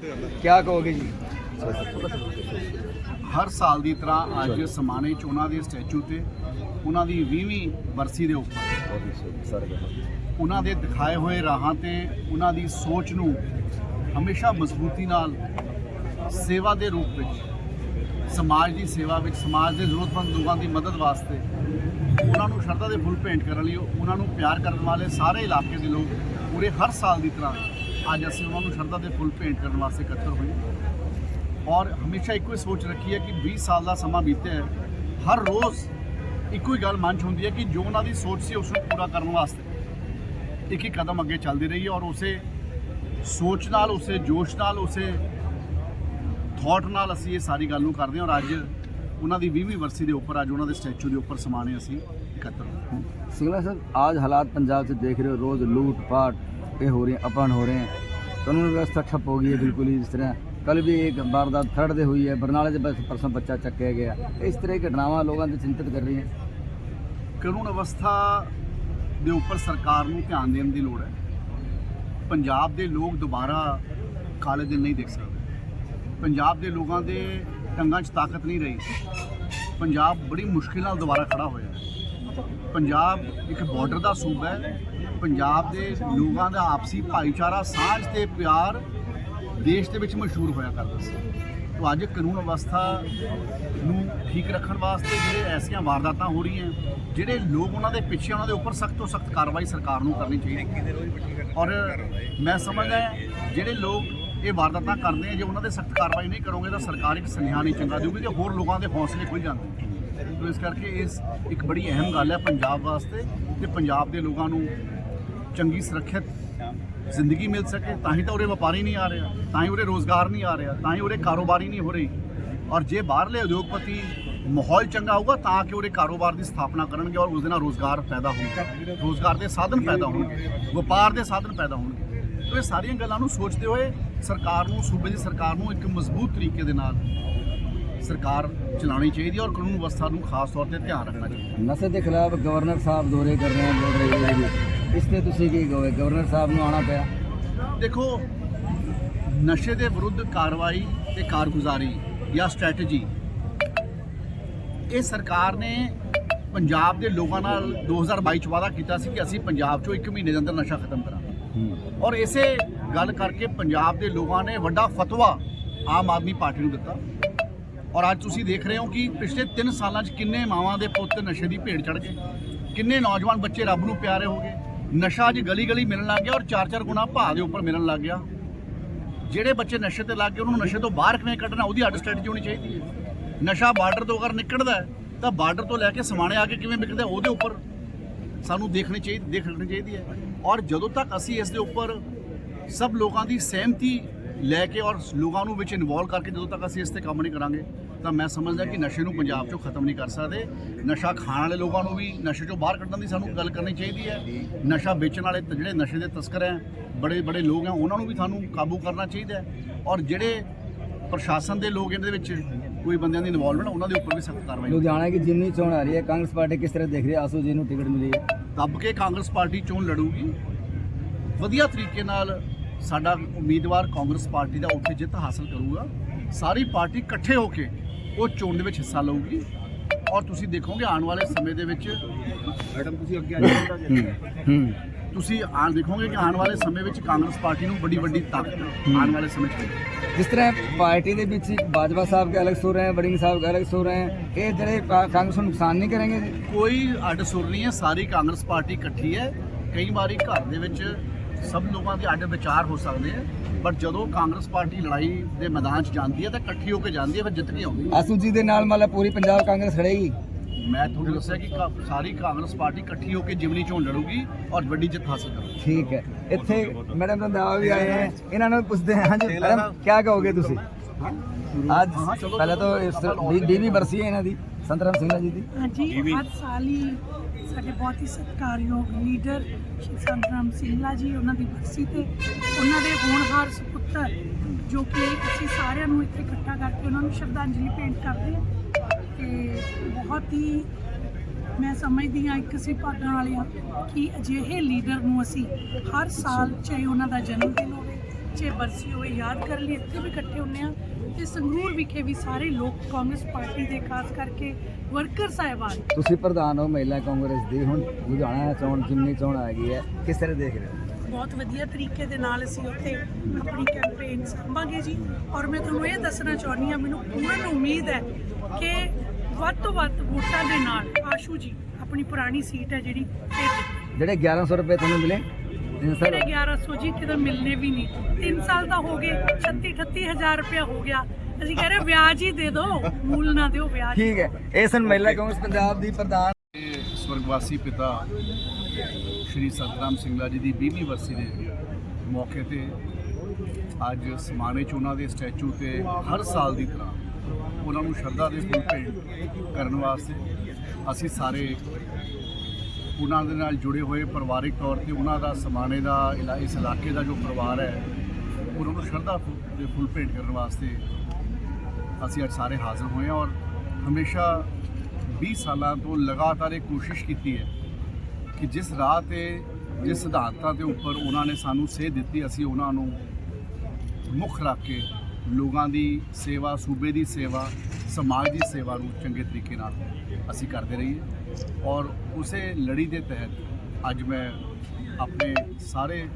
ਕਿਆ ਕਹੋਗੇ ਜੀ? ਹਰ ਸਾਲ ਦੀ ਤਰ੍ਹਾਂ ਅੱਜ ਸਮਾਣੇ ਉਹਨਾਂ ਦੇ ਸਟੈਚੂ ਤੇ ਉਹਨਾਂ ਦੀ 20ਵੀਂ ਬਰਸੀ ਦੇ ਉੱਪਰ ਉਹਨਾਂ ਦੇ ਦਿਖਾਏ ਹੋਏ ਰਾਹਾਂ ਤੇ ਉਹਨਾਂ ਦੀ ਸੋਚ ਨੂੰ ਹਮੇਸ਼ਾ ਮਜ਼ਬੂਤੀ ਨਾਲ ਸੇਵਾ ਦੇ ਰੂਪ ਵਿੱਚ, ਸਮਾਜ ਦੀ ਸੇਵਾ ਵਿੱਚ, ਸਮਾਜ ਦੇ ਜ਼ਰੂਰਤਮੰਦ ਲੋਕਾਂ ਦੀ ਮਦਦ ਵਾਸਤੇ ਉਹਨਾਂ ਨੂੰ ਸ਼ਰਧਾ ਦੇ ਫੁੱਲ ਭੇਂਟ ਕਰਨ ਲਈ, ਉਹਨਾਂ ਨੂੰ ਪਿਆਰ ਕਰਨ ਵਾਲੇ ਸਾਰੇ ਇਲਾਕੇ ਦੇ ਲੋਕ ਪੂਰੇ ਹਰ ਸਾਲ ਦੀ ਤਰ੍ਹਾਂ ਅੱਜ ਅਸੀਂ ਉਹਨਾਂ ਨੂੰ ਸ਼ਰਧਾ ਦੇ ਫੁੱਲ ਭੇਂਟ ਕਰਨ ਵਾਸਤੇ ਇਕੱਤਰ ਹੋਏ ਔਰ ਹਮੇਸ਼ਾ ਇੱਕੋ ਹੀ ਸੋਚ ਰੱਖੀ ਹੈ ਕਿ 20 ਸਾਲ ਦਾ ਸਮਾਂ ਬੀਤਿਆ ਹੈ। ਹਰ ਰੋਜ਼ ਇੱਕੋ ਹੀ ਗੱਲ ਮਨ ਹੁੰਦੀ ਹੈ ਕਿ ਜੋ ਉਹਨਾਂ ਦੀ ਸੋਚ ਸੀ ਉਸ ਨੂੰ ਪੂਰਾ ਕਰਨ ਵਾਸਤੇ ਇੱਕ ਹੀ ਕਦਮ ਅੱਗੇ ਚੱਲਦੀ ਰਹੀ ਔਰ ਉਸੇ ਸੋਚ ਨਾਲ, ਉਸੇ ਜੋਸ਼ ਨਾਲ, ਉਸੇ ਥੋਟ ਨਾਲ ਅਸੀਂ ਇਹ ਸਾਰੀ ਗੱਲ ਨੂੰ ਕਰਦੇ ਹਾਂ ਔਰ ਅੱਜ ਉਹਨਾਂ ਦੀ 20ਵੀਂ ਵਰਸੀ ਦੇ ਉੱਪਰ, ਅੱਜ ਉਹਨਾਂ ਦੇ ਸਟੈਚੂ ਦੇ ਉੱਪਰ ਸਮਾਣੇ ਅਸੀਂ ਇਕੱਤਰ ਸਿੰਗਲਾ ਸਰ, ਆਜ ਹਾਲਾਤ ਪੰਜਾਬ 'ਚ ਦੇਖ ਰਹੇ ਹੋ, ਰੋਜ਼ ਲੂਟ ਪਾਟ ਇਹ ਹੋ ਰਹੇ ਅਪਣ ਹੋ ਰਹੇ कानून व्यवस्था ठप हो गई है बिल्कुल ही इस तरह कल भी एक वारदात थर्ड दे हुई है बरनाले से बस परसों बच्चा चक्या गया इस तरह की घटनावां लोगों से चिंतित कर रही हैं ਕਾਨੂੰਨ ਅਵਸਥਾ ਦੇ ਉੱਪਰ ਸਰਕਾਰ ਨੂੰ ਧਿਆਨ ਦੇਣ ਦੀ ਲੋੜ ਹੈ ਪੰਜਾਬ ਦੇ ਲੋਕ ਦੁਬਾਰਾ ਕਾਲੇ ਦਿਨ ਨਹੀਂ ਦੇਖ ਸਕਦੇ ਪੰਜਾਬ ਦੇ ਲੋਕਾਂ ਦੇ ਟੰਗਾਂ 'ਚ ਤਾਕਤ ਨਹੀਂ ਰਹੀ ਪੰਜਾਬ ਬੜੀ ਮੁਸ਼ਕਿਲ ਨਾਲ ਦੁਬਾਰਾ ਖੜਾ ਹੋਇਆ ਹੈ ਪੰਜਾਬ ਇੱਕ ਬਾਰਡਰ ਦਾ ਸੂਬਾ ਹੈ ਪੰਜਾਬ ਦੇ ਲੋਕਾਂ ਦਾ ਆਪਸੀ ਭਾਈਚਾਰਾ, ਸਾਂਝ ਤੇ ਪਿਆਰ ਦੇਸ਼ ਦੇ ਵਿੱਚ ਮਸ਼ਹੂਰ ਹੋਇਆ ਕਰਦਾ ਸੀ। ਤੋ ਅੱਜ ਕਾਨੂੰਨ ਅਵਸਥਾ ਨੂੰ ਠੀਕ ਰੱਖਣ ਵਾਸਤੇ ਜਿਹੜੇ ਐਸੀਆਂ ਵਾਰਦਾਤਾਂ ਹੋ ਰਹੀਆਂ, ਜਿਹੜੇ ਲੋਕ ਉਹਨਾਂ ਦੇ ਪਿੱਛੇ, ਉਹਨਾਂ ਦੇ ਉੱਪਰ ਸਖਤ ਤੋਂ ਸਖਤ ਕਾਰਵਾਈ ਸਰਕਾਰ ਨੂੰ ਕਰਨੀ ਚਾਹੀਦੀ ਔਰ ਮੈਂ ਸਮਝਦਾ ਜਿਹੜੇ ਲੋਕ ਇਹ ਵਾਰਦਾਤਾਂ ਕਰਦੇ ਆ, ਜੇ ਉਹਨਾਂ ਦੇ ਸਖਤ ਕਾਰਵਾਈ ਨਹੀਂ ਕਰੋਗੇ ਤਾਂ ਸਰਕਾਰ ਇੱਕ ਸੁਨੇਹਾ ਨਹੀਂ ਚੰਗਾ ਦੇਊਗੀ ਤੇ ਹੋਰ ਲੋਕਾਂ ਦੇ ਹੌਸਲੇ ਖੁੱਲ ਜਾਂਦੇ ਤੋ ਇਸ ਕਰਕੇ ਇਸ ਇੱਕ ਬੜੀ ਅਹਿਮ ਗੱਲ ਹੈ ਪੰਜਾਬ ਵਾਸਤੇ ਤੇ ਪੰਜਾਬ ਦੇ ਲੋਕਾਂ ਨੂੰ ਚੰਗੀ ਸੁਰੱਖਿਅਤ ਜ਼ਿੰਦਗੀ ਮਿਲ ਸਕੇ, ਤਾਂ ਹੀ ਤਾਂ ਉਰੇ ਵਪਾਰੀ ਨਹੀਂ ਆ ਰਿਹਾ, ਤਾਂ ਹੀ ਉਰੇ ਰੋਜ਼ਗਾਰ ਨਹੀਂ ਆ ਰਿਹਾ, ਤਾਂ ਹੀ ਉਰੇ ਕਾਰੋਬਾਰੀ ਨਹੀਂ ਹੋ ਰਹੀ। ਔਰ ਜੇ ਬਾਹਰਲੇ ਉਦਯੋਗਪਤੀ ਮਾਹੌਲ ਚੰਗਾ ਹੋਊਗਾ, ਤਾਂ ਕਿ ਉਹਦੇ ਕਾਰੋਬਾਰ ਦੀ ਸਥਾਪਨਾ ਕਰਨਗੇ ਔਰ ਉਸ ਦੇ ਨਾਲ ਰੋਜ਼ਗਾਰ ਪੈਦਾ ਹੋਊਗਾ। ਰੋਜ਼ਗਾਰ ਦੇ ਸਾਧਨ ਪੈਦਾ ਹੋਣਗੇ, ਵਪਾਰ ਦੇ ਸਾਧਨ ਪੈਦਾ ਹੋਣਗੇ। ਤੋ ਇਹ ਸਾਰੀਆਂ ਗੱਲਾਂ ਨੂੰ ਸੋਚਦੇ ਹੋਏ ਸਰਕਾਰ ਨੂੰ, ਸੂਬੇ ਦੀ ਸਰਕਾਰ ਨੂੰ ਇੱਕ ਮਜ਼ਬੂਤ ਤਰੀਕੇ ਦੇ ਨਾਲ ਸਰਕਾਰ ਚਲਾਉਣੀ ਚਾਹੀਦੀ ਹੈ ਔਰ ਕਾਨੂੰਨ ਵਿਵਸਥਾ ਨੂੰ ਖਾਸ ਤੌਰ ਤੇ ਧਿਆਨ ਰੱਖਣਾ ਚਾਹੀਦਾ ਨਸ਼ੇ ਦੇ ਖਿਲਾਫ ਗਵਰਨਰ ਸਾਹਿਬ ਦੌਰੇ ਕਰ ਰਹੇ ਹਨ ਬੋਲ ਰਹੇ हैं ਇਸ ਤੇ ਤੁਸੀਂ ਕੀ ਕਹੋਗੇ? ਗਵਰਨਰ ਸਾਹਿਬ ਨੂੰ ਆਉਣਾ ਪਿਆ। ਦੇਖੋ ਨਸ਼ੇ ਦੇ ਵਿਰੁੱਧ ਕਾਰਵਾਈ ਤੇ ਕਾਰਗੁਜ਼ਾਰੀ ਜਾਂ ਸਟ੍ਰੈਟਜੀ ਇਹ ਸਰਕਾਰ ਨੇ ਪੰਜਾਬ ਦੇ ਲੋਕਾਂ ਨਾਲ 2022 ਚ ਵਾਅਦਾ ਕੀਤਾ ਸੀ ਕਿ ਅਸੀਂ ਪੰਜਾਬ ਚੋਂ 1 ਮਹੀਨੇ ਦੇ ਅੰਦਰ ਨਸ਼ਾ ਖਤਮ ਕਰਾਂਗੇ। ਔਰ ਇਸੇ ਗੱਲ ਕਰਕੇ ਪੰਜਾਬ ਦੇ ਲੋਕਾਂ ਨੇ ਵੱਡਾ ਫਤਵਾ ਆਮ ਆਦਮੀ ਪਾਰਟੀ ਨੂੰ ਦਿੱਤਾ। ਔਰ ਅੱਜ ਤੁਸੀਂ ਦੇਖ ਰਹੇ ਹੋ ਕਿ ਪਿਛਲੇ 3 ਸਾਲਾਂ 'ਚ ਕਿੰਨੇ ਮਾਵਾਂ ਦੇ ਪੁੱਤ ਨਸ਼ੇ ਦੀ ਭੇਡ ਚੜ ਗਏ। ਕਿੰਨੇ ਨੌਜਵਾਨ ਬੱਚੇ ਰੱਬ ਨੂੰ ਪਿਆਰੇ ਹੋ ਗਏ। ਨਸ਼ਾ ਅੱਜ ਗਲੀ ਗਲੀ ਮਿਲਣ ਲੱਗ ਗਿਆ ਔਰ 4-4 ਗੁਣਾ ਭਾਅ ਦੇ ਉੱਪਰ ਮਿਲਣ ਲੱਗ ਗਿਆ। ਜਿਹੜੇ ਬੱਚੇ ਨਸ਼ੇ ਤੇ ਲੱਗ ਗਏ, ਉਹਨਾਂ ਨੂੰ ਨਸ਼ੇ ਤੋਂ ਬਾਹਰ ਕਿਵੇਂ ਕੱਢਣਾ, ਉਹਦੀ ਅੱਡ ਸਟ੍ਰੈਟਜੀ ਹੋਣੀ ਚਾਹੀਦੀ ਹੈ। ਨਸ਼ਾ ਬਾਰਡਰ ਤੋਂ ਅਗਰ ਨਿਕਲਦਾ ਤਾਂ ਬਾਰਡਰ ਤੋਂ ਲੈ ਕੇ ਸਮਾਣੇ ਆ ਕੇ ਕਿਵੇਂ ਵਿਕਦਾ ਉਹਦੇ ਉੱਪਰ ਸਾਨੂੰ ਦੇਖਣੀ ਚਾਹੀਦੀ ਦੇਖ ਰੱਖਣੀ ਚਾਹੀਦੀ ਹੈ। ਔਰ ਜਦੋਂ ਤੱਕ ਅਸੀਂ ਇਸ ਦੇ ਉੱਪਰ ਸਭ ਲੋਕਾਂ ਦੀ ਸਹਿਮਤੀ ਲੈ ਕੇ ਔਰ ਲੋਕਾਂ ਨੂੰ ਵਿੱਚ ਇਨਵੋਲਵ ਕਰਕੇ ਜਦੋਂ ਤੱਕ ਅਸੀਂ ਇਸ ਤੇ ਕੰਮ ਨਹੀਂ ਕਰਾਂਗੇ ਤਾਂ ਮੈਂ ਸਮਝਦਾ ਕਿ ਨਸ਼ੇ ਨੂੰ ਪੰਜਾਬ 'ਚੋਂ ਖਤਮ ਨਹੀਂ ਕਰ ਸਕਦੇ। ਨਸ਼ਾ ਖਾਣ ਵਾਲੇ ਲੋਕਾਂ ਨੂੰ ਵੀ ਨਸ਼ੇ 'ਚੋਂ ਬਾਹਰ ਕੱਢਣ ਦੀ ਸਾਨੂੰ ਗੱਲ ਕਰਨੀ ਚਾਹੀਦੀ ਹੈ। ਨਸ਼ਾ ਵੇਚਣ ਵਾਲੇ ਜਿਹੜੇ ਨਸ਼ੇ ਦੇ ਤਸਕਰ ਹੈ ਬੜੇ ਬੜੇ ਲੋਕ ਹੈ ਉਹਨਾਂ ਨੂੰ ਵੀ ਸਾਨੂੰ ਕਾਬੂ ਕਰਨਾ ਚਾਹੀਦਾ ਹੈ। ਔਰ ਜਿਹੜੇ ਪ੍ਰਸ਼ਾਸਨ ਦੇ ਲੋਕ ਇਹਦੇ ਵਿੱਚ ਕੋਈ ਬੰਦਿਆਂ ਦੀ ਇਨਵੋਲਵਮੈਂਟ ਉਹਨਾਂ ਦੇ ਉੱਪਰ ਵੀ ਸਖਤ ਕਾਰਵਾਈ। ਲੁਧਿਆਣਾ ਦੀ ਜਿਮਨੀ ਚੋਣ ਆ ਰਹੀ ਹੈ ਕਾਂਗਰਸ ਪਾਰਟੀ ਕਿਸ ਤਰ੍ਹਾਂ ਦੇਖ ਰਹੀ ਹੈ? ਆਸੂ ਜੀ ਨੂੰ ਟਿਕਟ ਮਿਲੀ ਹੈ। ਦੱਬ ਕੇ ਕਾਂਗਰਸ ਪਾਰਟੀ ਚੋਣ ਲੜੂਗੀ। ਵਧੀਆ ਤਰੀਕੇ ਨਾਲ ਸਾਡਾ ਉਮੀਦਵਾਰ ਕਾਂਗਰਸ ਪਾਰਟੀ ਦਾ ਉੱਥੇ ਜਿੱਤ ਹਾਸਲ ਕਰੂਗਾ। ਸਾਰੀ ਪਾਰਟੀ ਇਕੱਠੇ ਹੋ ਕੇ ਉਹ ਚੋਣ ਦੇ ਵਿੱਚ ਹਿੱਸਾ ਲਊਗੀ। ਔਰ ਤੁਸੀਂ ਦੇਖੋਗੇ ਆਉਣ ਵਾਲੇ ਸਮੇਂ ਦੇ ਵਿੱਚ ਮੈਡਮ ਤੁਸੀਂ ਅੱਗੇ ਆ ਹੂੰ ਤੁਸੀਂ ਆਣ ਦੇਖੋਗੇ ਕਿ ਆਉਣ ਵਾਲੇ ਸਮੇਂ ਵਿੱਚ ਕਾਂਗਰਸ ਪਾਰਟੀ ਨੂੰ ਬੜੀ ਵੱਡੀ ਤਾਕਤ ਆਉਣ ਵਾਲੇ ਸਮੇਂ 'ਚ। ਜਿਸ ਤਰ੍ਹਾਂ ਪਾਰਟੀ ਦੇ ਵਿੱਚ ਬਾਜਵਾ ਸਾਹਿਬ ਕੇ ਅਲੱਗ ਸੁਰ ਹੈ ਵੜਿੰਗ ਸਾਹਿਬ ਕੇ ਅਲੱਗ ਸੁਰ ਹੈ ਇਹ ਜਿਹੜੇ ਕਾਂਗਰਸ ਨੂੰ ਨੁਕਸਾਨ ਨਹੀਂ ਕਰਨਗੇ ਕੋਈ ਅੱਡ ਸੁਰ ਨਹੀਂ ਹੈ ਸਾਰੀ ਕਾਂਗਰਸ ਪਾਰਟੀ ਇਕੱਠੀ ਹੈ। ਕਈ ਵਾਰੀ ਘਰ ਦੇ ਵਿੱਚ ਸਭ ਲੋਕਾਂ ਦੇ ਅੱਡ ਵਿਚਾਰ ਹੋ ਸਕਦੇ ਆ ਪਰ ਜਦੋਂ ਕਾਂਗਰਸ ਪਾਰਟੀ ਲੜਾਈ ਦੇ ਮੈਦਾਨ 'ਚ ਜਾਂਦੀ ਹੈ ਤਾਂ ਇਕੱਠੀ ਹੋ ਕੇ ਜਾਂਦੀ ਹੈ ਫਿਰ ਜਿੱਤ ਕੇ ਆਉਂਦੀ। ਹੈ ਆਸੂ ਜੀ ਦੇ ਨਾਲ ਮਤਲਬ ਪੂਰੀ ਪੰਜਾਬ ਕਾਂਗਰਸ ਖੜੇਗੀ ਮੈਂ ਤੁਹਾਨੂੰ ਦੱਸਿਆ ਕਿ ਕਾ- ਸਾਰੀ ਕਾਂਗਰਸ ਪਾਰਟੀ ਇਕੱਠੀ ਹੋ ਕੇ ਜਿਮਨੀ ਚੋਣ ਲੜੂਗੀ ਔਰ ਵੱਡੀ ਜਿੱਤ ਹਾਸਲ ਕਰੂਗੀ। ਠੀਕ ਹੈ। ਇੱਥੇ ਮੈਡਮ ਰੰਧਾਵਾ ਵੀ ਆਏ ਹੈ। ਇਹਨਾਂ ਨੂੰ ਵੀ ਪੁੱਛਦੇ ਹਾਂ। ਹਾਂਜੀ ਮੈਡਮ ਕੀ ਕਹੋਗੇ ਤੁਸੀਂ? ਅੱਜ ਪਹਿਲਾਂ ਤਾਂ ਇਸ 20ਵੀਂ ਬਰਸੀ ਹੈ ਇਹਨਾਂ ਦੀ। ਸੰਤਰਾਮ ਸਿੰਘਲਾ ਜੀ ਦੀ। ਹਾਂਜੀ ਹਰ ਸਾਲ ਹੀ ਸਾਡੇ ਬਹੁਤ ਹੀ ਸਤਿਕਾਰਯੋਗ ਲੀਡਰ ਸ਼੍ਰੀ ਸੰਤਰਾਮ ਸਿੰਘਲਾ ਜੀ ਉਹਨਾਂ ਦੀ ਬਰਸੀ ਤੇ ਉਹਨਾਂ ਦੇ ਹੋਣਹਾਰ ਸੁਪੁੱਤਰ ਜੋ ਕਿ ਅਸੀਂ ਸਾਰਿਆਂ ਨੂੰ ਇੱਥੇ ਇਕੱਠਾ ਕਰਕੇ ਉਹਨਾਂ ਨੂੰ ਸ਼ਰਧਾਂਜਲੀ ਭੇਂਟ ਕਰਦੇ ਹਾਂ। ਤੇ ਬਹੁਤ ਹੀ ਮੈਂ ਸਮਝਦੀ ਹਾਂ ਇੱਕ ਅਸੀਂ ਭਾਗਾਂ ਵਾਲੇ ਹਾਂ ਕਿ ਅਜਿਹੇ ਲੀਡਰ ਨੂੰ ਅਸੀਂ ਹਰ ਸਾਲ ਚਾਹੇ ਉਹਨਾਂ ਦਾ ਜਨਮ ਦਿਨ ਹੋਵੇ ਬੱਚੇ ਬਰਸੀ ਹੋਏ ਯਾਦ ਕਰਨ ਲਈ ਇੱਥੇ ਵੀ ਇਕੱਠੇ ਹੁੰਨੇ ਆ ਤੇ ਸੰਗਰੂਰ ਵਿਖੇ ਵੀ ਸਾਰੇ ਲੋਕ ਕਾਂਗਰਸ ਪਾਰਟੀ ਦੇ ਖਾਸ ਕਰਕੇ ਵਰਕਰ ਸਾਹਿਬਾਨ। ਤੁਸੀਂ ਪ੍ਰਧਾਨ ਹੋ ਮਹਿਲਾ ਕਾਂਗਰਸ ਦੀ ਹੁਣ ਲੁਧਿਆਣਾ ਚੋਣ ਜਿਮਨੀ ਚੋਣ ਆ ਗਈ ਹੈ ਕਿਸ ਤਰ੍ਹਾਂ ਦੇਖ ਰਹੇ ਹੋ? ਬਹੁਤ ਵਧੀਆ ਤਰੀਕੇ ਦੇ ਨਾਲ ਅਸੀਂ ਉੱਥੇ ਆਪਣੀ ਕੈਂਪੇਨ ਸੰਭਾਗੇ ਜੀ। ਔਰ ਮੈਂ ਤੁਹਾਨੂੰ ਇਹ ਦੱਸਣਾ ਚਾਹੁੰਦੀ ਹਾਂ ਮੈਨੂੰ ਪੂਰਨ ਉਮੀਦ ਹੈ ਕਿ ਵੱਧ ਤੋਂ ਵੱਧ ਵੋਟਾਂ ਦੇ ਨਾਲ ਆਸ਼ੂ ਜੀ ਆਪਣੀ ਪੁਰਾਣੀ ਸੀਟ ਹੈ ਜਿਹੜੀ ਇਹ ਜਿਹੜੇ 1100 ਰੁਪਏ ਤੁਹਾਨੂੰ ਮਿਲੇ? ਮੇਰੇ 1100 ਜੀ ਕਿਤੇ ਮਿਲਨੇ ਵੀ ਨਹੀਂ। 3 ਸਾਲ ਤਾਂ ਹੋ ਗਏ 36 38 ਹਜ਼ਾਰ ਰੁਪਇਆ ਹੋ ਗਿਆ। ਅਸੀਂ ਕਹਿ ਰਹੇ ਵਿਆਜ ਹੀ ਦੇ ਦਿਓ ਮੂਲ ਨਾ ਦਿਓ ਵਿਆਜ। ਠੀਕ ਹੈ। ਇਹ ਸਨ ਮਹਿਲਾ ਕਾਂਗਰਸ ਪੰਜਾਬ ਦੀ ਪ੍ਰਧਾਨ। ਸਵਰਗਵਾਸੀ ਪਿਤਾ ਸ਼੍ਰੀ ਸਤਨਾਮ ਸਿੰਘਲਾ ਜੀ ਦੀ 20ਵੀਂ ਵਰਸੀ ਦੇ ਮੌਕੇ ਤੇ ਅੱਜ ਸਮਾਣੇ ਚ ਉਹਨਾਂ ਦੇ ਸਟੈਚੂ ਤੇ ਹਰ ਸਾਲ ਦੀ ਤਰ੍ਹਾਂ ਉਹਨਾਂ ਨੂੰ ਸ਼ਰਧਾ ਦੇ ਫੁੱਲ ਭੇਟ ਕਰਨ ਵਾਸਤੇ ਅਸੀਂ ਸਾਰੇ ਉਹਨਾਂ ਦੇ ਨਾਲ ਜੁੜੇ ਹੋਏ ਪਰਿਵਾਰਿਕ ਤੌਰ ਤੇ ਉਹਨਾਂ ਦਾ ਸਮਾਣੇ ਦਾ ਇਲਾ- ਇਸ ਇਲਾਕੇ ਦਾ ਜੋ ਪਰਿਵਾਰ ਹੈ, ਉਹਨਾਂ ਨੂੰ ਸ਼ਰਧਾ ਦੇ ਫੁੱਲ ਭੇਂਟ ਕਰਨ ਵਾਸਤੇ ਅਸੀਂ ਅੱਜ ਸਾਰੇ ਹਾਜ਼ਰ ਹੋਏ ਹਾਂ ਔਰ ਹਮੇਸ਼ਾ 20 ਸਾਲਾਂ ਤੋਂ ਲਗਾਤਾਰ ਇਹ ਕੋਸ਼ਿਸ਼ ਕੀਤੀ ਹੈ ਕਿ ਜਿਸ ਰਾਹ ਤੇ, ਜਿਸ ਸਿਧਾਂਤਾਂ ਦੇ ਉੱਪਰ ਉਹਨਾਂ ਨੇ ਸਾਨੂੰ ਸੇਧ ਦਿੱਤੀ, ਅਸੀਂ ਉਹਨਾਂ ਨੂੰ ਮੁੱਖ ਰੱਖ ਕੇ ਲੋਕਾਂ ਦੀ ਸੇਵਾ, ਸੂਬੇ ਦੀ ਸੇਵਾ, ਸਮਾਜ ਦੀ ਸੇਵਾ ਨੂੰ ਚੰਗੇ ਤਰੀਕੇ ਨਾਲ ਅਸੀਂ ਕਰਦੇ ਰਹੀਏ। ਔਰ ਉਸੇ ਲੜੀ ਦੇ ਤਹਿਤ ਅੱਜ ਮੈਂ ਆਪਣੇ ਸਾਰੇ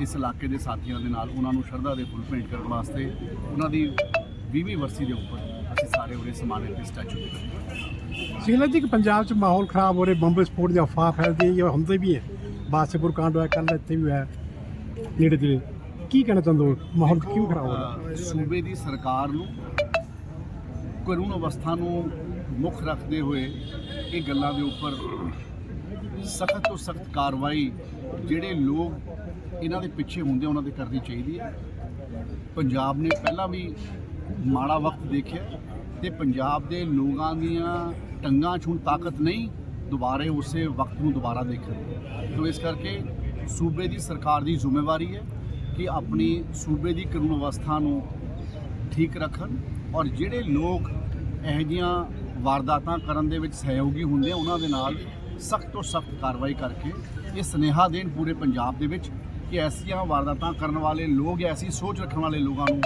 ਇਸ ਇਲਾਕੇ ਦੇ ਸਾਥੀਆਂ ਦੇ ਨਾਲ ਉਹਨਾਂ ਨੂੰ ਸ਼ਰਧਾ ਦੇ ਫੁੱਲ ਭੇਂਟ ਕਰਨ ਵਾਸਤੇ ਉਹਨਾਂ ਦੀ 20ਵੀਂ ਵਰਸੀ ਦੇ ਉੱਪਰ ਅਸੀਂ ਸਾਰੇ ਉਰੇ ਸਮਾਣੇ ਤੇ ਸਟੈਚੂ ਤੇ ਸਿੰਗਲਾ ਜੀ ਕਿ ਪੰਜਾਬ 'ਚ ਮਾਹੌਲ ਖਰਾਬ ਹੋ ਰਿਹਾ ਬੰਬ ਵਿਸਫੋਟ ਦੀ ਅਫਵਾਹ ਫੈਲਦੀ ਹੈ ਜਾਂ ਹੁੰਦੇ ਵੀ ਹੈ? ਬਾਦਸ਼ਾਹਪੁਰ ਕਾਂਡ ਹੋਇਆ ਕੱਲ ਇੱਥੇ ਵੀ ਹੋਇਆ ਨੇੜੇ ਤੇੜੇ। ਕੀ ਕਹਿਣਾ ਚਾਹੁੰਦੇ ਹੋ? ਮਾਹੌਲ ਕਿਉਂ ਖਰਾਬ ਹੋ ਰਿਹਾ? ਸੂਬੇ ਦੀ ਸਰਕਾਰ ਨੂੰ ਕਾਨੂੰਨ ਅਵਸਥਾ ਨੂੰ ਮੁੱਖ ਰੱਖਦੇ ਹੋਏ ਇਹ ਗੱਲਾਂ ਦੇ ਉੱਪਰ ਸਖਤ ਤੋਂ ਸਖਤ ਕਾਰਵਾਈ ਜਿਹੜੇ ਲੋਕ ਇਹਨਾਂ ਦੇ ਪਿੱਛੇ ਹੁੰਦੇ ਉਹਨਾਂ ਦੇ ਕਰਨੀ ਚਾਹੀਦੀ ਹੈ। ਪੰਜਾਬ ਨੇ ਪਹਿਲਾਂ ਵੀ ਮਾੜਾ ਵਕਤ ਦੇਖਿਆ ਤੇ ਪੰਜਾਬ ਦੇ ਲੋਕਾਂ ਦੀਆਂ ਟੰਗਾਂ 'ਚ ਹੁਣ ਤਾਕਤ ਨਹੀਂ, ਦੁਬਾਰੇ ਉਸੇ ਵਕਤ ਨੂੰ ਦੁਬਾਰਾ ਦੇਖਣ ਤੋਂ ਇਸ ਕਰਕੇ ਸੂਬੇ ਦੀ ਸਰਕਾਰ ਦੀ ਜ਼ਿੰਮੇਵਾਰੀ ਹੈ ਕਿ ਆਪਣੀ ਸੂਬੇ ਦੀ ਕਾਨੂੰਨ ਅਵਸਥਾ ਨੂੰ ਠੀਕ ਰੱਖਣ ਔਰ ਜਿਹੜੇ ਲੋਕ ਇਹੋ ਜਿਹੀਆਂ ਵਾਰਦਾਤਾਂ ਕਰਨ ਦੇ ਵਿੱਚ ਸਹਿਯੋਗੀ ਹੁੰਦੇ ਆ ਉਹਨਾਂ ਦੇ ਨਾਲ ਸਖਤ ਤੋਂ ਸਖਤ ਕਾਰਵਾਈ ਕਰਕੇ ਇਹ ਸੁਨੇਹਾ ਦੇਣ ਪੂਰੇ ਪੰਜਾਬ ਦੇ ਵਿੱਚ ਕਿ ਐਸੀਆਂ ਵਾਰਦਾਤਾਂ ਕਰਨ ਵਾਲੇ ਲੋਕ ਐਸੀ ਸੋਚ ਰੱਖਣ ਵਾਲੇ ਲੋਕਾਂ ਨੂੰ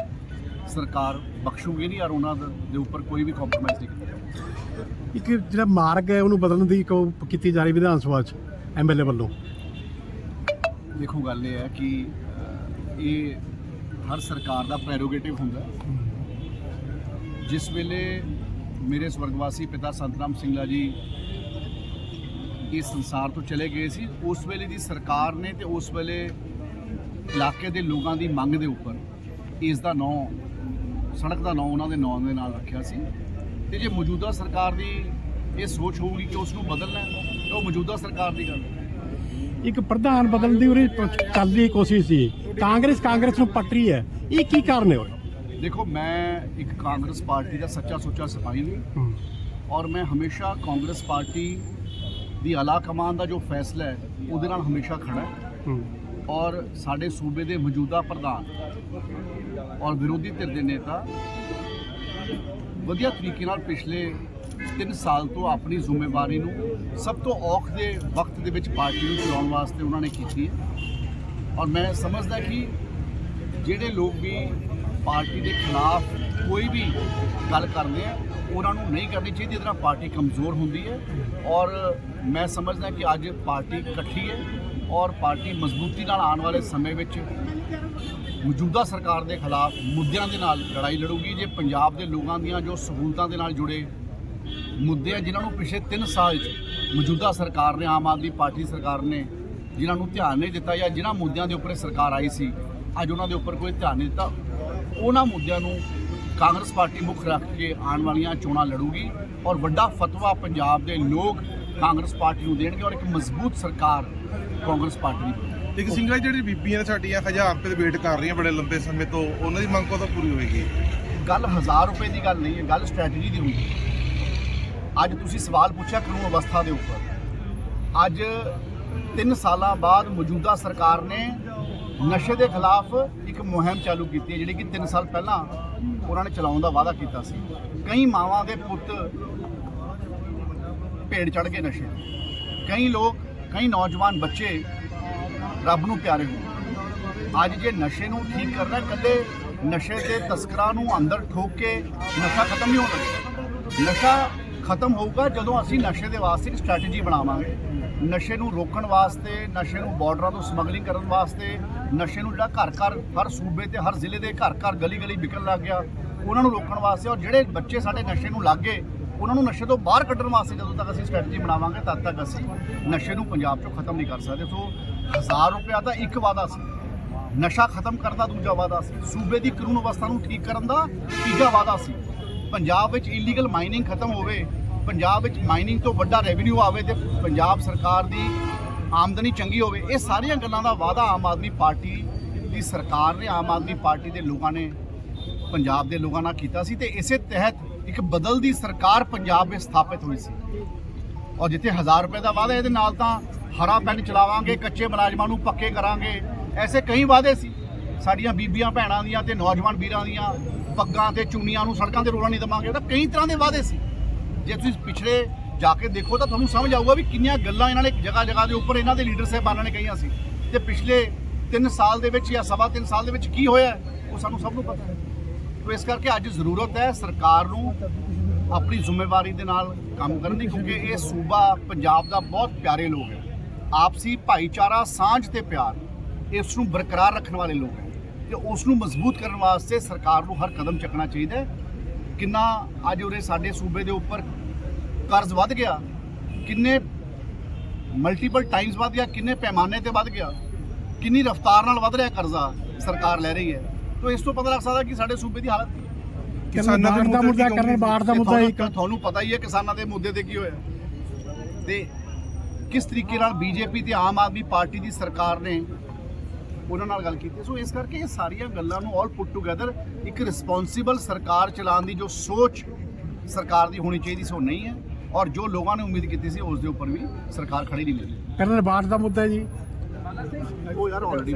ਸਰਕਾਰ ਬਖਸ਼ੂਗੀ ਨਹੀਂ ਔਰ ਉਹਨਾਂ ਦੇ ਉੱਪਰ ਕੋਈ ਵੀ ਕੰਪਰੋਮਾਈਜ਼ ਨਹੀਂ ਕਰੇਗੀ ਇੱਕ ਜਿਹੜਾ ਮਾਰਗ ਹੈ ਉਹਨੂੰ ਬਦਲਣ ਦੀ ਕੋ ਕੀਤੀ ਜਾ ਰਹੀ ਵਿਧਾਨ ਸਭਾ 'ਚ ਐਮਐਲਏ ਵੱਲੋਂ। ਦੇਖੋ ਗੱਲ ਇਹ ਹੈ ਕਿ ਇਹ ਹਰ ਸਰਕਾਰ ਦਾ ਪ੍ਰੈਰੋਗੇਟਿਵ ਹੁੰਦਾ। ਜਿਸ ਵੇਲੇ ਮੇਰੇ ਸਵਰਗਵਾਸੀ ਪਿਤਾ ਸੰਤਰਾਮ ਸਿੰਘਲਾ ਜੀ ਇਸ ਸੰਸਾਰ ਤੋਂ ਚਲੇ ਗਏ ਸੀ। ਉਸ ਵੇਲੇ ਦੀ ਸਰਕਾਰ ਨੇ ਤੇ ਉਸ ਵੇਲੇ ਇਲਾਕੇ ਦੇ ਲੋਕਾਂ ਦੀ ਮੰਗ ਦੇ ਉੱਪਰ ਇਸ ਦਾ ਨਾਂ ਸੜਕ ਦਾ ਨਾਂ ਉਹਨਾਂ ਦੇ ਨਾਂ ਦੇ ਨਾਲ ਰੱਖਿਆ ਸੀ। ਤੇ ਜੇ ਮੌਜੂਦਾ ਸਰਕਾਰ ਦੀ ਇਹ ਸੋਚ ਹੋਊਗੀ ਕਿ ਉਸ ਨੂੰ ਬਦਲਣਾ ਹੈ, ਤਾਂ ਉਹ ਮੌਜੂਦਾ ਸਰਕਾਰ ਦੀ ਗੱਲ ਇੱਕ ਪ੍ਰਧਾਨ ਬਦਲਣ ਦੀ ਉਰੇ ਪ- ਚੱਲ ਰਹੀ ਕੋਸ਼ਿਸ਼ ਸੀ। ਕਾਂਗਰਸ ਕਾਂਗਰਸ ਨੂੰ ਪੱਟ ਰਹੀ ਹੈ। ਇਹ ਕੀ ਕਾਰਨ ਹੈ ਦੇਖੋ ਮੈਂ ਇੱਕ ਕਾਂਗਰਸ ਪਾਰਟੀ ਦਾ ਸੱਚਾ ਸੁੱਚਾ ਸਿਪਾਹੀ ਹਾਂ। ਔਰ ਮੈਂ ਹਮੇਸ਼ਾ ਕਾਂਗਰਸ ਪਾਰਟੀ ਦੀ ਆਲਾ ਕਮਾਨ ਦਾ ਜੋ ਫੈਸਲਾ ਹੈ ਉਹਦੇ ਨਾਲ ਹਮੇਸ਼ਾ ਖੜਾ ਔਰ ਸਾਡੇ ਸੂਬੇ ਦੇ ਮੌਜੂਦਾ ਪ੍ਰਧਾਨ ਔਰ ਵਿਰੋਧੀ ਧਿਰ ਦੇ ਨੇਤਾ ਵਧੀਆ ਤਰੀਕੇ ਨਾਲ ਪਿਛਲੇ 3 ਸਾਲ ਤੋਂ ਆਪਣੀ ਜ਼ਿੰਮੇਵਾਰੀ ਨੂੰ ਸਭ ਤੋਂ ਔਖ ਦੇ ਵਕਤ ਦੇ ਵਿੱਚ ਪਾਰਟੀ ਨੂੰ ਚਲਾਉਣ ਵਾਸਤੇ ਉਹਨਾਂ ਨੇ ਕੀਤੀ ਹੈ। ਔਰ ਮੈਂ ਸਮਝਦਾ ਕਿ ਜਿਹੜੇ ਲੋਕ ਵੀ ਪਾਰਟੀ ਦੇ ਖਿਲਾਫ ਕੋਈ ਵੀ ਗੱਲ ਕਰਦੇ ਆ ਉਹਨਾਂ ਨੂੰ ਨਹੀਂ ਕਰਨੀ ਚਾਹੀਦੀ, ਇਹਦੇ ਨਾਲ ਪਾਰਟੀ ਕਮਜ਼ੋਰ ਹੁੰਦੀ ਹੈ। ਔਰ ਮੈਂ ਸਮਝਦਾ ਕਿ ਅੱਜ ਪਾਰਟੀ ਇਕੱਠੀ ਹੈ ਔਰ ਪਾਰਟੀ ਮਜ਼ਬੂਤੀ ਨਾਲ ਆਉਣ ਵਾਲੇ ਸਮੇਂ ਵਿੱਚ ਮੌਜੂਦਾ ਸਰਕਾਰ ਦੇ ਖਿਲਾਫ ਮੁੱਦਿਆਂ ਦੇ ਨਾਲ ਲੜਾਈ ਲੜੂਗੀ। ਜੇ ਪੰਜਾਬ ਦੇ ਲੋਕਾਂ ਦੀਆਂ ਜੋ ਸਹੂਲਤਾਂ ਦੇ ਨਾਲ ਜੁੜੇ ਮੁੱਦੇ ਆ, ਜਿਨ੍ਹਾਂ ਨੂੰ ਪਿਛਲੇ 3 ਸਾਲ 'ਚ ਮੌਜੂਦਾ ਸਰਕਾਰ ਨੇ, ਆਮ ਆਦਮੀ ਪਾਰਟੀ ਸਰਕਾਰ ਨੇ ਜਿਨ੍ਹਾਂ ਨੂੰ ਧਿਆਨ ਨਹੀਂ ਦਿੱਤਾ ਜਾਂ ਜਿਨ੍ਹਾਂ ਮੁੱਦਿਆਂ ਦੇ ਉੱਪਰ ਸਰਕਾਰ ਆਈ ਸੀ, ਅੱਜ ਉਹਨਾਂ ਦੇ ਉੱਪਰ ਕੋਈ ਧਿਆਨ ਨਹੀਂ ਦਿੱਤਾ। ਉਹਨਾਂ ਮੁੱਦਿਆਂ ਨੂੰ ਕਾਂਗਰਸ ਪਾਰਟੀ ਮੁੱਖ ਰੱਖ ਕੇ ਆਉਣ ਵਾਲੀਆਂ ਚੋਣਾਂ ਲੜੂਗੀ ਔਰ ਵੱਡਾ ਫਤਵਾ ਪੰਜਾਬ ਦੇ ਲੋਕ ਕਾਂਗਰਸ ਪਾਰਟੀ ਨੂੰ ਦੇਣਗੇ ਔਰ ਇੱਕ ਮਜ਼ਬੂਤ ਸਰਕਾਰ ਕਾਂਗਰਸ ਪਾਰਟੀ ਦੀ। ਇੱਕ ਸਿੰਗਲਾ ਜਿਹੜੀ ਬੀਬੀਆਂ ਸਾਡੀਆਂ 1000 ਰੁਪਏ ਦੇ ਵੇਟ ਕਰ ਰਹੀਆਂ ਬੜੇ ਲੰਬੇ ਸਮੇਂ ਤੋਂ ਉਹਨਾਂ ਦੀ ਮੰਗ ਕਦੋਂ ਪੂਰੀ ਹੋਏਗੀ? ਗੱਲ 1000 ਰੁਪਏ ਦੀ ਗੱਲ ਨਹੀਂ ਹੈ ਗੱਲ ਸਟ੍ਰੈਟਜੀ ਦੀ ਹੁੰਦੀ ਹੈ। ਅੱਜ ਤੁਸੀਂ ਸਵਾਲ ਪੁੱਛਿਆ ਕਾਨੂੰਨ ਅਵਸਥਾ ਦੇ ਉੱਪਰ। ਅੱਜ 3 ਸਾਲਾਂ ਬਾਅਦ ਮੌਜੂਦਾ ਸਰਕਾਰ ਨੇ ਨਸ਼ੇ ਦੇ ਖਿਲਾਫ ਇੱਕ ਮੁਹਿੰਮ ਚਾਲੂ ਕੀਤੀ ਹੈ, ਜਿਹੜੀ ਕਿ 3 ਸਾਲ ਪਹਿਲਾਂ ਉਹਨਾਂ ਨੇ ਚਲਾਉਣ ਦਾ ਵਾਅਦਾ ਕੀਤਾ ਸੀ। ਕਈ ਮਾਵਾਂ ਦੇ ਪੁੱਤ ਭੇਡ ਚੜ ਗਏ ਨਸ਼ੇ ਕਈ ਲੋਕ, ਕਈ ਨੌਜਵਾਨ ਬੱਚੇ ਰੱਬ ਨੂੰ ਪਿਆਰੇ ਹੋ ਅੱਜ ਜੇ ਨਸ਼ੇ ਨੂੰ ਠੀਕ ਕਰਨਾ ਕੱਲੇ ਨਸ਼ੇ ਦੇ ਤਸਕਰਾਂ ਨੂੰ ਅੰਦਰ ਠੋਕ ਕੇ ਨਸ਼ਾ ਖਤਮ ਨਹੀਂ ਹੋਣਾ ਨਸ਼ਾ ਖਤਮ ਹੋਊਗਾ ਜਦੋਂ ਅਸੀਂ ਨਸ਼ੇ ਦੇ ਵਾਸਤੇ ਇੱਕ ਸਟ੍ਰੈਟਜੀ ਬਣਾਵਾਂਗੇ। ਨਸ਼ੇ ਨੂੰ ਰੋਕਣ ਵਾਸਤੇ, ਨਸ਼ੇ ਨੂੰ ਬਾਰਡਰਾਂ ਤੋਂ ਸਮਗਲਿੰਗ ਕਰਨ ਵਾਸਤੇ ਨਸ਼ੇ ਨੂੰ ਜਿਹੜਾ ਘਰ ਘਰ, ਹਰ ਸੂਬੇ ਤੇ, ਹਰ ਜ਼ਿਲ੍ਹੇ ਦੇ ਘਰ ਘਰ ਗਲੀ ਗਲੀ ਵਿਕਣ ਲੱਗ ਗਿਆ। ਉਹਨਾਂ ਨੂੰ ਰੋਕਣ ਵਾਸਤੇ ਔਰ ਜਿਹੜੇ ਬੱਚੇ ਸਾਡੇ ਨਸ਼ੇ ਨੂੰ ਲੱਗ ਗਏ, ਉਹਨਾਂ ਨੂੰ ਨਸ਼ੇ ਤੋਂ ਬਾਹਰ ਕੱਢਣ ਵਾਸਤੇ ਜਦੋਂ ਤੱਕ ਅਸੀਂ ਸਟ੍ਰੈਟਜੀ ਬਣਾਵਾਂਗੇ, ਤਦ ਤੱਕ ਅਸੀਂ ਨਸ਼ੇ ਨੂੰ ਪੰਜਾਬ 'ਚੋਂ ਖਤਮ ਨਹੀਂ ਕਰ ਸਕਦੇ। ਸੋ 1000 ਰੁਪਇਆ ਤਾਂ ਇੱਕ ਵਾਅਦਾ ਸੀ। ਨਸ਼ਾ ਖਤਮ ਕਰਨ ਦਾ ਦੂਜਾ ਵਾਅਦਾ ਸੀ। ਸੂਬੇ ਦੀ ਕਾਨੂੰਨ ਅਵਸਥਾ ਨੂੰ ਠੀਕ ਕਰਨ ਦਾ ਤੀਜਾ ਵਾਅਦਾ ਸੀ। ਪੰਜਾਬ ਵਿੱਚ ਇਲੀਗਲ ਮਾਈਨਿੰਗ ਖਤਮ ਹੋਵੇ, ਪੰਜਾਬ ਵਿੱਚ ਮਾਈਨਿੰਗ ਤੋਂ ਵੱਡਾ ਰੈਵਨਿਊ ਆਵੇ ਤੇ ਪੰਜਾਬ ਸਰਕਾਰ ਦੀ ਆਮਦਨੀ ਚੰਗੀ ਹੋਵੇ, ਇਹ ਸਾਰੀਆਂ ਗੱਲਾਂ ਦਾ ਵਾਅਦਾ ਆਮ ਆਦਮੀ ਪਾਰਟੀ ਦੀ ਸਰਕਾਰ ਨੇ, ਆਮ ਆਦਮੀ ਪਾਰਟੀ ਦੇ ਲੋਕਾਂ ਨੇ, ਪੰਜਾਬ ਦੇ ਲੋਕਾਂ ਨਾਲ ਕੀਤਾ ਸੀ ਤੇ ਇਸੇ ਤਹਿਤ ਇੱਕ ਬਦਲਦੀ ਸਰਕਾਰ ਪੰਜਾਬ ਵਿੱਚ ਸਥਾਪਿਤ ਹੋਈ ਸੀ। ਔਰ ਜਿੱਥੇ 1000 ਰੁਪਏ ਦਾ ਵਾਅਦਾ, ਇਹਦੇ ਨਾਲ ਤਾਂ ਹਰਾ ਪੈਨ ਚਲਾਵਾਂਗੇ, ਕੱਚੇ ਮੁਲਾਜ਼ਮਾਂ ਨੂੰ ਪੱਕੇ ਕਰਾਂਗੇ, ਐਸੇ ਕਈ ਵਾਅਦੇ ਸੀ। ਸਾਡੀਆਂ ਬੀਬੀਆਂ ਭੈਣਾਂ ਦੀਆਂ ਤੇ ਨੌਜਵਾਨ ਵੀਰਾਂ ਦੀਆਂ, ਪੱਗਾਂ ਤੇ ਚੁੰਨੀਆਂ ਨੂੰ ਸੜਕਾਂ ਤੇ ਰੋਲਣ ਨਹੀਂ ਦੇਵਾਂਗੇ ਤਾਂ ਕਈ ਤਰ੍ਹਾਂ ਦੇ ਵਾਅਦੇ ਸੀ। ਜੇ ਤੁਸੀਂ ਪਿਛਲੇ ਜਾ ਕੇ ਦੇਖੋ ਤਾਂ ਤੁਹਾਨੂੰ ਸਮਝ ਆਊਗਾ ਵੀ ਕਿੰਨੀਆਂ ਗੱਲਾਂ ਇਹਨਾਂ ਨੇ ਜਗ੍ਹਾ ਜਗ੍ਹਾ ਦੇ ਉੱਪਰ ਇਹਨਾਂ ਦੇ ਲੀਡਰ ਸਾਹਿਬਾਨਾਂ ਨੇ ਕਹੀਆਂ ਸੀ। ਤੇ ਪਿਛਲੇ 3 ਸਾਲ ਦੇ ਵਿੱਚ ਜਾਂ ਸਵਾ 3 ਸਾਲ ਦੇ ਵਿੱਚ ਕੀ ਹੋਇਆ? ਉਹ ਸਾਨੂੰ ਸਭ ਨੂੰ ਪਤਾ ਹੈ। ਤੋ ਇਸ ਕਰਕੇ ਅੱਜ ਜ਼ਰੂਰਤ ਹੈ ਸਰਕਾਰ ਨੂੰ ਆਪਣੀ ਜ਼ਿੰਮੇਵਾਰੀ ਦੇ ਨਾਲ ਕੰਮ ਕਰਨ ਦੀ, ਕਿਉਂਕਿ ਇਹ ਸੂਬਾ ਪੰਜਾਬ ਦਾ ਬਹੁਤ ਪਿਆਰੇ ਲੋਕ ਹੈ। ਆਪਸੀ ਭਾਈਚਾਰਾ, ਸਾਂਝ ਤੇ ਪਿਆਰ, ਇਸ ਨੂੰ ਬਰਕਰਾਰ ਰੱਖਣ ਵਾਲੇ ਲੋਕ ਹੈ। ਤੇ ਉਸ ਨੂੰ ਮਜ਼ਬੂਤ ਕਰਨ ਵਾਸਤੇ ਸਰਕਾਰ ਨੂੰ ਹਰ ਕਦਮ ਚੱਕਣਾ ਚਾਹੀਦਾ ਹੈ। ਕਿੰਨਾ ਅੱਜ ਉਰੇ ਸਾਡੇ ਸੂਬੇ ਦੇ ਉੱਪਰ ਕਰਜ਼ ਵੱਧ ਗਿਆ ਕਿੰਨੇ ਮਲਟੀਪਲ ਟਾਈਮਸ ਵੱਧ ਗਿਆ ਕਿੰਨੇ ਪੈਮਾਨੇ ਤੇ ਵੱਧ ਗਿਆ ਕਿੰਨੀ ਰਫ਼ਤਾਰ ਨਾਲ ਵੱਧ ਰਿਹਾ ਕਰਜ਼ਾ ਸਰਕਾਰ ਲੈ ਰਹੀ ਹੈ। ਤੋਂ ਇਸ ਤੋਂ ਪਤਾ ਲੱਗ ਸਕਦਾ ਕਿ ਸਾਡੇ ਸੂਬੇ ਦੀ ਹਾਲਤ ਕੀ ਹੈ। ਕਿਸਾਨਾਂ ਦਾ ਮੁੱਦੇ ਕਰਨ? ਬਾੜ ਦਾ ਮੁੱਦਾ ਤੁਹਾਨੂੰ- ਇੱਕ ਤੁਹਾਨੂੰ ਪਤਾ ਹੀ ਹੈ ਕਿਸਾਨਾਂ ਦੇ ਮੁੱਦੇ ਤੇ ਕੀ ਹੋਇਆ। ਤੇ ਕਿਸ ਤਰੀਕੇ ਨਾਲ ਬੀਜੇਪੀ ਤੇ ਆਮ ਆਦਮੀ ਪਾਰਟੀ ਦੀ ਸਰਕਾਰ ਨੇ ਉਹਨਾਂ ਨਾਲ ਗੱਲ ਕੀਤੀ? ਸੋ ਇਸ ਕਰਕੇ ਇਹ ਸਾਰੀਆਂ ਗੱਲਾਂ ਨੂੰ ਆਲ ਪੁੱਟ ਟੂਗੇਦਰ ਇੱਕ ਰਿਸਪੌਂਸਿਬਲ ਸਰਕਾਰ ਚਲਾਉਣ ਦੀ ਜੋ ਸੋਚ ਸਰਕਾਰ ਦੀ ਹੋਣੀ ਚਾਹੀਦੀ ਸੀ ਨਹੀਂ ਹੈ। ਔਰ ਜੋ ਲੋਕਾਂ ਨੇ ਉਮੀਦ ਕੀਤੀ ਸੀ ਉਸ ਦੇ ਉੱਪਰ ਵੀ ਸਰਕਾਰ ਖੜੀ ਨਹੀਂ ਮਿਲੀ ਕਰਨ ਬਾੜ ਦਾ ਮੁੱਦਾ ਜੀ। ਉਹ ਯਾਰ ਆਲਰੇਡੀ